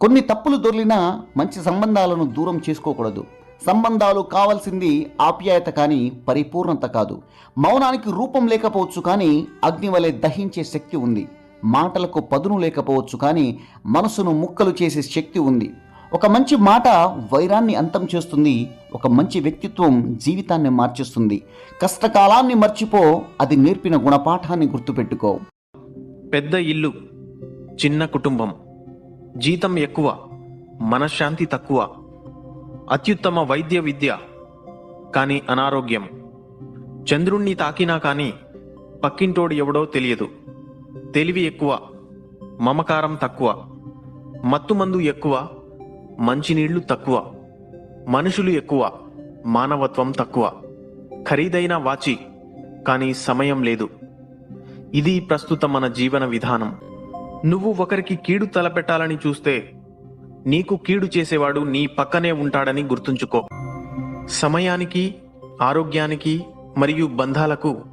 కొన్ని తప్పులు దొర్లినా మంచి సంబంధాలను దూరం చేసుకోకూడదు. సంబంధాలు కావాల్సింది ఆప్యాయత కానీ పరిపూర్ణత కాదు. మౌనానికి రూపం లేకపోవచ్చు కానీ అగ్ని వలె దహించే శక్తి ఉంది. మాటలకు పదును లేకపోవచ్చు కానీ మనసును ముక్కలు చేసే శక్తి ఉంది. ఒక మంచి మాట వైరాన్ని అంతం చేస్తుంది. ఒక మంచి వ్యక్తిత్వం జీవితాన్ని మార్చేస్తుంది. కష్టకాలాన్ని మర్చిపో అది నేర్పిన గుణపాఠాన్ని గుర్తుపెట్టుకో. పెద్ద ఇల్లు చిన్న కుటుంబం. జీతం ఎక్కువ మనశ్శాంతి తక్కువ అత్యుత్తమ వైద్య విద్య కానీ అనారోగ్యం. చంద్రుణ్ణి తాకినా కానీ పక్కింటోడు ఎవడో తెలియదు. తెలివి ఎక్కువ మమకారం తక్కువ మత్తుమందు ఎక్కువ మంచినీళ్ళు తక్కువ మనుషులు ఎక్కువ మానవత్వం తక్కువ. ఖరీదైన వాచి కానీ సమయం లేదు. ఇది ప్రస్తుత మన జీవన విధానం. నువ్వు ఒకరికి కీడు తలపెట్టాలని చూస్తే నీకు కీడు చేసేవాడు నీ పక్కనే ఉంటాడని గుర్తుంచుకో. సమయానికి ఆరోగ్యానికి మరియు బంధాలకు